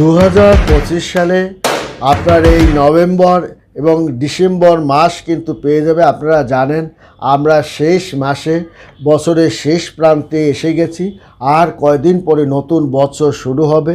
দু হাজার পঁচিশ সালে আপনার এই নভেম্বর এবং ডিসেম্বর মাস কিন্তু পেয়ে যাবে, আপনারা জানেন। আমরা শেষ মাসে, বছরের শেষ প্রান্তে এসে গেছি। আর কয়দিন পরে নতুন বছর শুরু হবে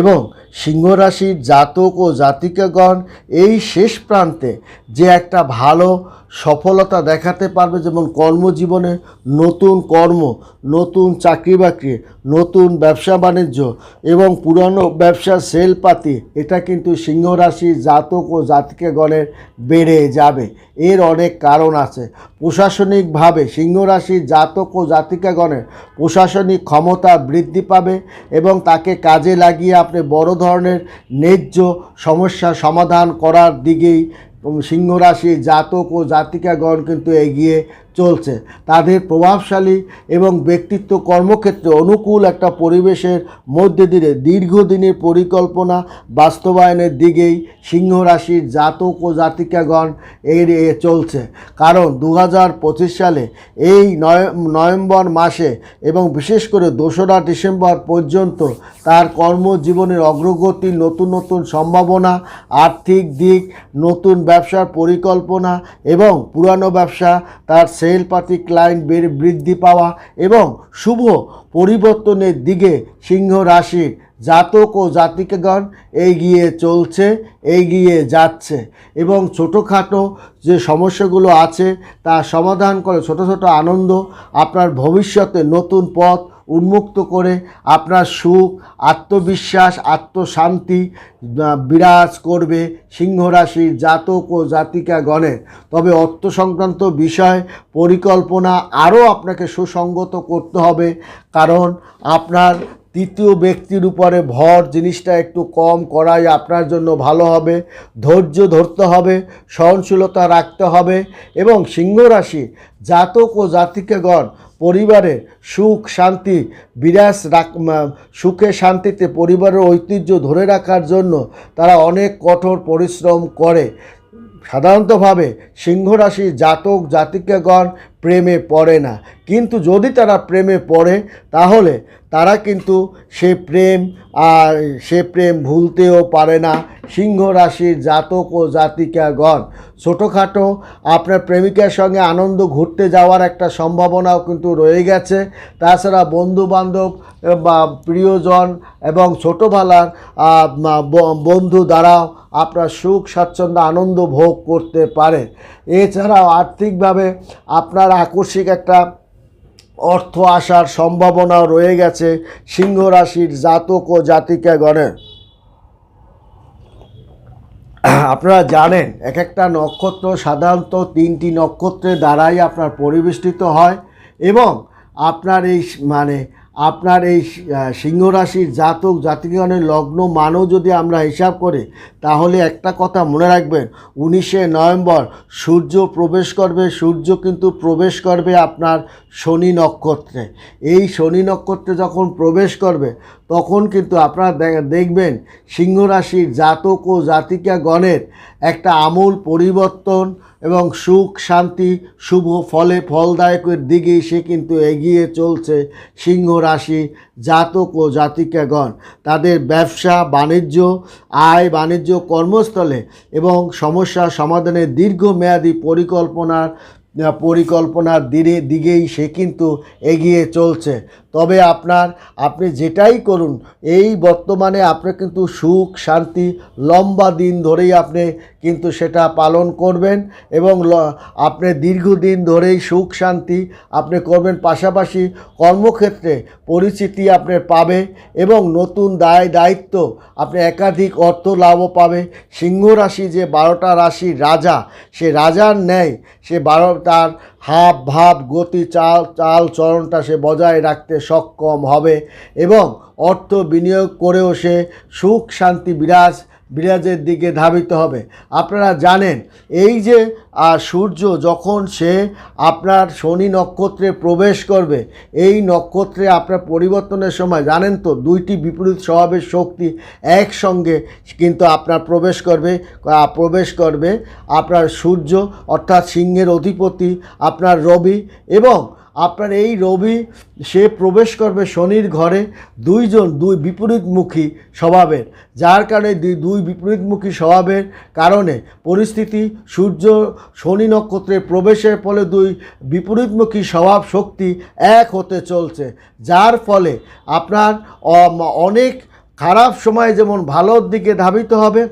এবং সিংহ রাশির জাতক ও জাতিকাগণ এই শেষ প্রান্তে যে একটা ভালো সফলতা দেখাতে পারবে যেমন কর্মজীবনে নতুন কর্ম, নতুন চাকরি বাকরি নতুন ব্যবসা বাণিজ্য এবং পুরানো ব্যবসার সেলপাতি, এটা কিন্তু সিংহ রাশির জাতক ও জাতিকাগণের বেড়ে যাবে। এর অনেক কারণ আছে। প্রশাসনিকভাবে সিংহ রাশির জাতক ও জাতিকাগণের প্রশাসনিক ক্ষমতা বৃদ্ধি পাবে এবং তাকে কাজে লাগিয়ে আপনি বড় ধরনের ন্যায্য সমস্যা সমাধান করার দিকেই সিংহ রাশি জাতক ও জাতিকাগণ কিন্তু এগিয়ে চলছে। তাদের প্রভাবশালী এবং ব্যক্তিত্ব কর্মক্ষেত্রে অনুকূল একটা পরিবেশের মধ্যে দিয়ে দীর্ঘদিনের পরিকল্পনা বাস্তবায়নের দিকেই সিংহ রাশির জাতক ও জাতিকাগণ এড়িয়ে চলছে। কারণ দু সালে এই নভেম্বর মাসে এবং বিশেষ করে দোসরা ডিসেম্বর পর্যন্ত তার কর্মজীবনের অগ্রগতি, নতুন নতুন সম্ভাবনা, আর্থিক দিক, নতুন ব্যবসার পরিকল্পনা এবং পুরানো ব্যবসা তার সেলপাতি ক্লায়েন্ট বেড়ে বৃদ্ধি পাওয়া এবং শুভ পরিবর্তনের দিকে সিংহ রাশির জাতক ও জাতিকাগণ এগিয়ে চলছে, এগিয়ে যাচ্ছে এবং ছোটোখাটো যে সমস্যাগুলো আছে তা সমাধান করে ছোট ছোট আনন্দ আপনার ভবিষ্যতে নতুন পথ উন্মুক্ত করে আপনার সুখ, আত্মবিশ্বাস, আত্মশান্তি বিরাজ করবে সিংহ রাশির জাতক ও জাতিকাগণের তবে অর্থ সংক্রান্ত বিষয় পরিকল্পনা আরও আপনাকে সুসংগত করতে হবে, কারণ আপনার তৃতীয় ব্যক্তির উপরে ভর জিনিসটা একটু কম করাই আপনার জন্য ভালো হবে, ধৈর্য ধরতে হবে, সহনশীলতা রাখতে হবে এবং সিংহ রাশি জাতক ও জাতিকাগণ পরিবারের সুখ, শান্তি, বিরাজ রাখ সুখে, শান্তিতে পরিবারের ঐতিহ্য ধরে রাখার জন্য তারা অনেক কঠোর পরিশ্রম করে। সাধারণতভাবে সিংহরাশি জাতক, জাতিকাগণ প্রেমে পড়ে না। কিন্তু যদি তারা প্রেমে পড়ে, তাহলে তারা কিন্তু সে প্রেম আর সে প্রেম ভুলতেও পারে না। সিংহ রাশির জাতক ও জাতিকাগণ, ছোটোখাটো আপনার প্রেমিকার সঙ্গে আনন্দ ঘুরতে যাওয়ার একটা সম্ভাবনাও কিন্তু রয়ে গেছে। তাছাড়া বন্ধু বান্ধব বা প্রিয়জন এবং ছোটোবেলার বন্ধু দ্বারাও আপনার সুখ স্বাচ্ছন্দ্য আনন্দ ভোগ করতে পারে। এছাড়াও আর্থিকভাবে আপনার আকস্মিক একটা অর্থ আসার সম্ভাবনাও রয়ে গেছে সিংহ রাশির জাতক ও জাতিকাগণের। আপনারা জানেন এক একটা নক্ষত্র সাধারণত তিনটি নক্ষত্রের দ্বারাই আপনার পরিবেষ্টিত হয় এবং আপনার এই মানে আপনার এই সিংহ রাশির জাতক জাতিগণের লগ্ন মানও যদি আমরা হিসাব করি, তাহলে একটা কথা মনে রাখবেন, উনিশে নভেম্বর সূর্য প্রবেশ করবে, সূর্য কিন্তু প্রবেশ করবে আপনার শনি নক্ষত্রে। এই শনি নক্ষত্রে যখন প্রবেশ করবে তখন কিন্তু আপনারা দেখবেন সিংহ রাশির জাতক ও জাতিকাগণের একটা আমূল পরিবর্তন এবং সুখ, শান্তি, শুভ ফলে ফলদায়কের দিকেই সে কিন্তু এগিয়ে চলছে সিংহ রাশি জাতক ও জাতিকাগণ। তাদের ব্যবসা, বাণিজ্য, আয়, বাণিজ্য কর্মস্থলে এবং সমস্যা সমাধানের দীর্ঘমেয়াদী পরিকল্পনার পরিকল্পনার দিকে দিকেই সে কিন্তু এগিয়ে চলছে। তবে আপনার, আপনি যেটাই করুন, এই বর্তমানে আপনি কিন্তু সুখ, শান্তি, লম্বা দিন ধরেই আপনি কিন্তু সেটা পালন করবেন এবং আপনি দীর্ঘদিন ধরেই সুখ, শান্তি আপনি করবেন। পাশাপাশি কর্মক্ষেত্রে পরিচিতি আপনি পাবে এবং নতুন দায়, দায়িত্ব আপনি একাধিক অর্থ লাভও পাবে। সিংহ রাশি যে বারোটা রাশির রাজা, সে রাজার ন্যায় সে বারো, তার হাব, ভাব, গতি, চাল চাল, চরণটা সে বজায় রাখতে সক্ষম হবে এবং অর্থ বিনিয়োগ করেও সে সুখ, শান্তি, বিরাজ, বিরাজের দিকে ধাবিত হবে। আপনারা জানেন, এই যে সূর্য যখন সে আপনার শনি নক্ষত্রে প্রবেশ করবে, এই নক্ষত্রে আপনার পরিবর্তনের সময়, জানেন তো, দুইটি বিপরীত স্বভাবের শক্তি একসঙ্গে কিন্তু আপনার প্রবেশ করবে প্রবেশ করবে। আপনার সূর্য অর্থাৎ সিংহের অধিপতি, আপনার রবি এবং আপনার এই রবি, সে প্রবেশ করবে শনির ঘরে, দুইজন, দুই বিপরীতমুখী স্বভাবের। যার কারণে দুই- বিপরীতমুখী স্বভাবের কারণে পরিস্থিতি, সূর্য, শনি নক্ষত্রে প্রবেশের ফলে দুই বিপরীতমুখী স্বভাব শক্তি এক হতে চলছে। যার ফলে আপনার অনেক খারাপ সময় যেমন ভালোর দিকে ধাবিত হবে,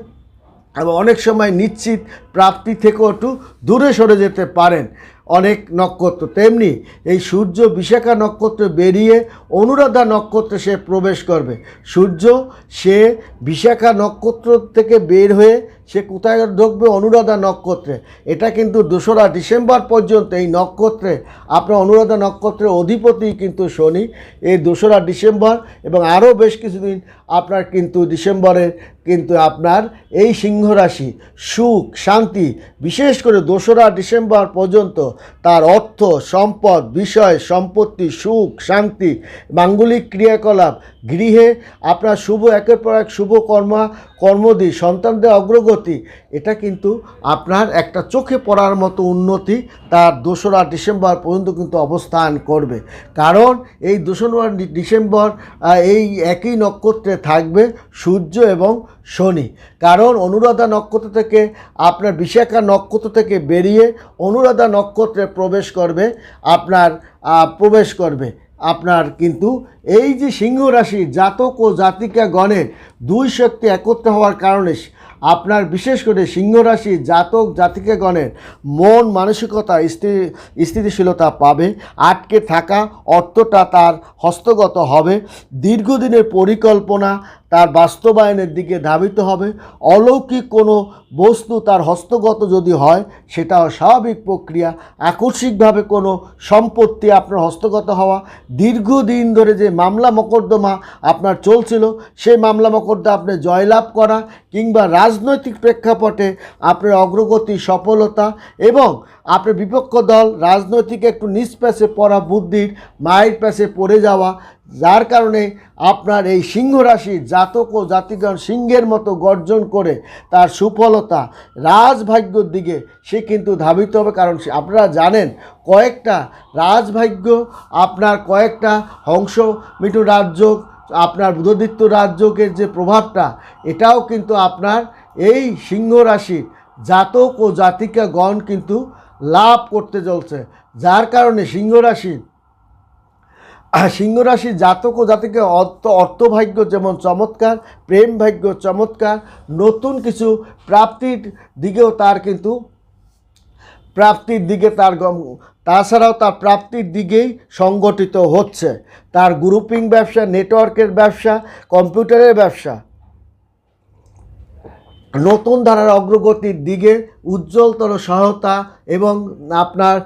এবং অনেক সময় নিশ্চিত প্রাপ্তি থেকেও একটু দূরে সরে যেতে পারেন। অনেক নক্ষত্র। তেমনি এই সূর্য বিশাখা নক্ষত্র বেরিয়ে অনুরাধা নক্ষত্রে সে প্রবেশ করবে। সূর্য, সে বিশাখা নক্ষত্র থেকে বের হয়ে সে কোথায় ঢুকবে? অনুরাধা নক্ষত্রে। এটা কিন্তু দোসরা ডিসেম্বর পর্যন্ত এই নক্ষত্রে, আপনার অনুরাধা নক্ষত্রের অধিপতি কিন্তু শনি এই দোসরা ডিসেম্বর এবং আরও বেশ কিছুদিন আপনার কিন্তু ডিসেম্বরের কিন্তু আপনার এই সিংহ রাশি, সুখ, শান্তি, বিশেষ করে দোসরা ডিসেম্বর পর্যন্ত তার অর্থ সম্পদ, বিষয়, সম্পত্তি, সুখ, শান্তি মাঙ্গলিক ক্রিয়াকলাপ। গৃহে আপনার শুভ, একের পর এক শুভ কর্মা, কর্মদি, সন্তানদের অগ্রগতি, এটা কিন্তু আপনার একটা চোখে পড়ার মতো উন্নতি, তার দোসরা ডিসেম্বর পর্যন্ত কিন্তু অবস্থান করবে। কারণ এই দোসরা ডিসেম্বর এই একই নক্ষত্রে থাকবে সূর্য এবং শনি। কারণ অনুরাধা নক্ষত্র থেকে আপনার বিশাখা নক্ষত্র থেকে বেরিয়ে অনুরাধা নক্ষত্রে প্রবেশ করবে, আপনার প্রবেশ করবে। আপনার কিন্তু এই যে সিংহ রাশি, জাতক ও জাতিকা গণের দুই শক্তি একত্র হওয়ার কারণে আপনার বিশেষ করে সিংহ রাশি, জাতক জাতিকা গণের মন মানসিকতা স্থিতিশীলতা পাবে, আটকে থাকা অর্থটা তার হস্তগত হবে। দীর্ঘদিনের পরিকল্পনা তার বাস্তবায়নের দিকে ধাবিত হবে। অলৌকিক কোনো বস্তু তার হস্তগত যদি হয়, সেটাও স্বাভাবিক প্রক্রিয়া। আকস্মিকভাবে কোনো সম্পত্তি আপনার হস্তগত হওয়া, দীর্ঘদিন ধরে যে মামলা মকদ্দমা আপনার চলছিল, সেই মামলা মকদ্দমা আপনি জয়লাভ করা কিংবা রাজনৈতিক প্রেক্ষাপটে আপনার অগ্রগতি, সফলতা এবং আপনার বিপক্ষ দল রাজনৈতিক একটু নিষ্প্যাসে পড়া বুদ্ধির মায়ের প্যাসে পড়ে যাওয়া যার কারণে আপনার এই সিংহ রাশির জাতক ও জাতিগণ সিংহের মতো গর্জন করে তার সুফলতা, রাজভাগ্যর দিকে সে কিন্তু ধাবিত হবে। কারণ আপনারা জানেন, কয়েকটা রাজভাগ্য, আপনার কয়েকটা হংস মিটু রাজ্য আপনার বুধদিত্য রাজ্যকের যে প্রভাবটা, এটাও কিন্তু আপনার এই সিংহ রাশির জাতক ও জাতিকাগণ কিন্তু লাভ করতে চলছে। যার কারণে সিংহ রাশি সিংহ রাশির জাতক ও জাতিকে অর্থ অর্থভাগ্য যেমন চমৎকার প্রেম ভাগ্য চমৎকার, নতুন কিছু প্রাপ্তির দিকেও তার কিন্তু প্রাপ্তির দিকে তার গম- তাছাড়াও তার প্রাপ্তির দিকেই সংগঠিত হচ্ছে। তার গ্রুপিং ব্যবসা নেটওয়ার্কের ব্যবসা কম্পিউটারের ব্যবসা। নতুন ধারার অগ্রগতির দিকে উজ্জ্বলতর সহায়তা এবং আপনার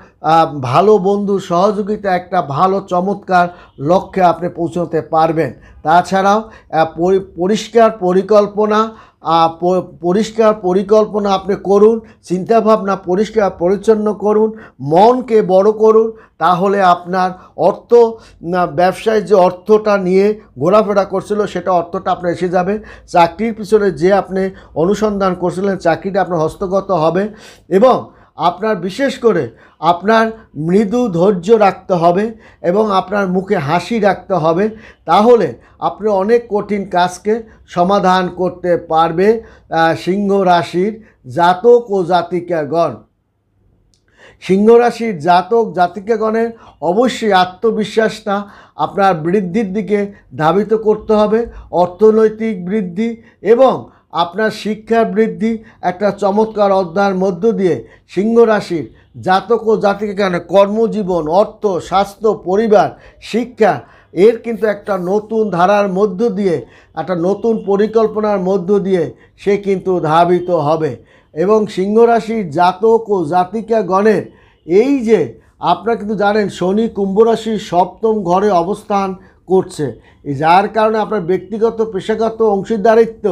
ভালো বন্ধু সহযোগিতা একটা ভালো চমৎকার লক্ষ্যে আপনি পৌঁছতে পারবেন। তাছাড়াও পরি- পরিষ্কার পরিকল্পনা পরিষ্কার পরিকল্পনা আপনি করুন, চিন্তাভাবনা পরিষ্কার পরিচ্ছন্ন করুন, মনকে বড় করুন, তাহলে আপনার অর্থ ব্যবসায় যে অর্থটা নিয়ে ঘোরাফেরা করছিল সেটা অর্থটা আপনার এসে যাবে। চাকরির পিছনে যে আপনি অনুসন্ধান করছিলেন, চাকরিটা আপনার হস্তগত হবে এবং আপনার বিশেষ করে আপনার মৃদু ধৈর্য রাখতে হবে এবং আপনার মুখে হাসি রাখতে হবে, তাহলে আপনি অনেক কঠিন কাজকে সমাধান করতে পারবে সিংহ রাশির জাতক ও জাতিকাগণ। সিংহ রাশির জাতক জাতিকাগণের অবশ্যই আত্মবিশ্বাসটা আপনার বৃদ্ধির দিকে ধাবিত করতে হবে, অর্থনৈতিক বৃদ্ধি এবং আপনার শিক্ষার বৃদ্ধি একটা চমৎকার অধ্যায়ের মধ্য দিয়ে সিংহ রাশির জাতক ও জাতিকে কেন কর্মজীবন, অর্থ, স্বাস্থ্য, পরিবার, শিক্ষা এর কিন্তু একটা নতুন ধারার মধ্য দিয়ে, একটা নতুন পরিকল্পনার মধ্য দিয়ে সে কিন্তু ধাবিত হবে। এবং সিংহ রাশির জাতক ও জাতিকাগণের এই যে, আপনারা কিন্তু জানেন শনি কুম্ভ রাশির সপ্তম ঘরে অবস্থান করছে। যার কারণে আপনার ব্যক্তিগত, পেশাগত অংশীদারিত্ব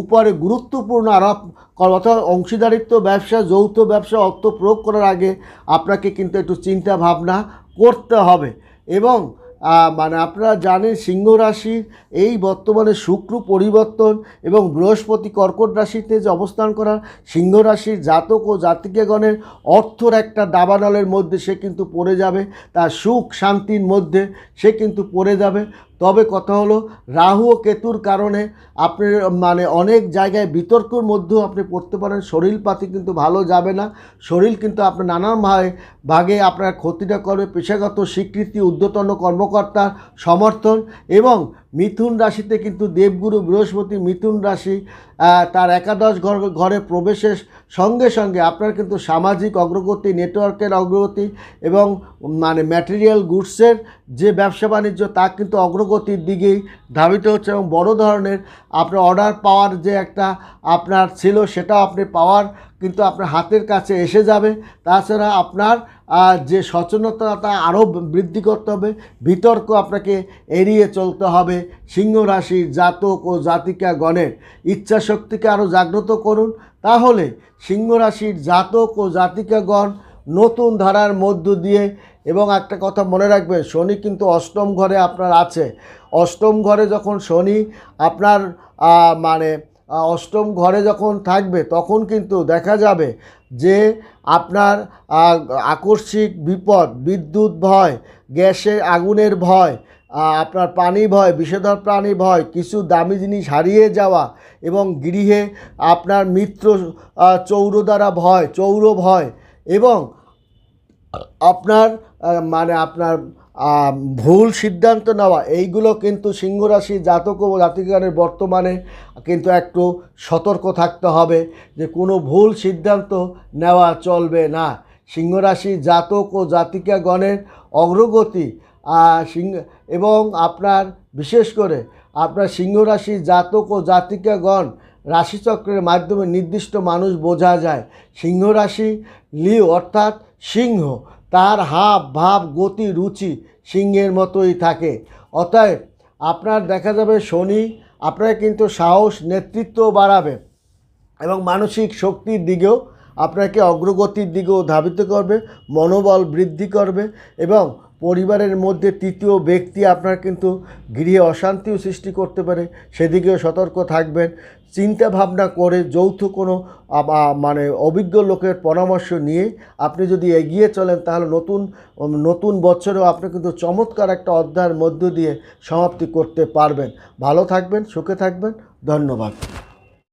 উপরে গুরুত্বপূর্ণ আরোপ অর্থাৎ অংশীদারিত্ব ব্যবসা, যৌথ ব্যবসা অর্থ প্রয়োগ করার আগে আপনাকে কিন্তু একটু চিন্তা ভাবনা করতে হবে। এবং মানে আপনারা জানেন সিংহ রাশির এই বর্তমানে শুক্র পরিবর্তন এবং বৃহস্পতি কর্কট রাশিতে যে অবস্থান করা, সিংহ রাশির জাতক ও জাতিকেগণের অর্থর একটা দাবানলের মধ্যে সে কিন্তু পড়ে যাবে, তার সুখ শান্তির মধ্যে সে কিন্তু পড়ে যাবে। তবে কথা হলো, রাহু ও কেতুর কারণে আপনি মানে অনেক জায়গায় বিতর্কর মধ্যেও আপনি পড়তে পারেন। শরীর পাতি কিন্তু ভালো যাবে না। শরীর কিন্তু আপনার নানান ভাগে ভাগে আপনার ক্ষতিটা করবে। পেশাগত স্বীকৃতি উদ্যতন কর্মকর্তার সমর্থন এবং মিথুন রাশিতে কিন্তু দেবগুরু বৃহস্পতি মিথুন রাশি তার একাদশ ঘর ঘরে প্রবেশের সঙ্গে সঙ্গে আপনার কিন্তু সামাজিক অগ্রগতি, নেটওয়ার্কের অগ্রগতি এবং মানে ম্যাটেরিয়াল গুডসের যে ব্যবসা বাণিজ্য, তা কিন্তু অগ্রগতির দিকেই ধাবিত হচ্ছে এবং বড় ধরনের আপনার অর্ডার পাওয়ার যে একটা আপনার ছিল, সেটাও আপনি পাওয়ার কিন্তু আপনার হাতের কাছে এসে যাবে। তাছাড়া আপনার যে সচেতনতা আরও বৃদ্ধি করতে হবে, বিতর্ক আপনাকে এড়িয়ে চলতে হবে। সিংহ রাশির জাতক ও জাতিকা গণের ইচ্ছা শক্তিকে আরও জাগ্রত করুন। তাহলে সিংহ রাশির জাতক ও জাতিকাগণ নতুন ধারার মধ্য দিয়ে এবং একটা কথা মনে রাখবেন শনি কিন্তু অষ্টম ঘরে আপনার আছে। অষ্টম ঘরে যখন শনি আপনার মানে অষ্টম ঘরে যখন থাকবে, তখন কিন্তু দেখা যাবে যে আপনার আকস্মিক বিপদ, বিদ্যুৎ ভয়, গ্যাসের আগুনের ভয় আপনার পানি ভয়, বিষধর প্রাণী ভয়, কিছু দামি জিনিস হারিয়ে যাওয়া এবং গৃহে আপনার মিত্র চৌর দ্বারা ভয়, চৌর ভয় এবং আপনার মানে আপনার ভুল সিদ্ধান্ত নেওয়া, এইগুলো কিন্তু সিংহ রাশি জাতক ও জাতিকারের বর্তমানে কিন্তু একটু সতর্ক থাকতে হবে যে কোনো ভুল সিদ্ধান্ত নেওয়া চলবে না। সিংহ রাশি জাতক ও জাতিকাগণের অগ্রগতি সিংহ, এবং আপনার, বিশেষ করে আপনার সিংহ রাশি জাতক ও জাতিকাগণ রাশিচক্রের মাধ্যমে নির্দিষ্ট মানুষ বোঝা যায়। সিংহ রাশি লিও অর্থাৎ সিংহ তার হাব, ভাব, গতি, রুচি সিংহের মতোই থাকে। অতএব আপনার দেখা যাবে শনি, আপনার কিন্তু সাহস, নেতৃত্ব বাড়াবে এবং মানসিক শক্তির দিকেও আপনাকে অগ্রগতির দিকেও ধাবিত করবে, মনোবল বৃদ্ধি করবে এবং পরিবারের মধ্যে তৃতীয় ব্যক্তি আপনার কিন্তু গৃহে অশান্তিও সৃষ্টি করতে পারে, সেদিকেও সতর্ক থাকবেন। চিন্তা ভাবনা করে যৌথ কোনো মানে অভিজ্ঞ লোকের পরামর্শ নিয়ে আপনি যদি এগিয়ে চলেন, তাহলে নতুন নতুন বছরেও আপনি কিন্তু চমৎকার একটা অধ্যায়ের মধ্য দিয়ে সমাপ্তি করতে পারবেন। ভালো থাকবেন, সুখে থাকবেন, ধন্যবাদ।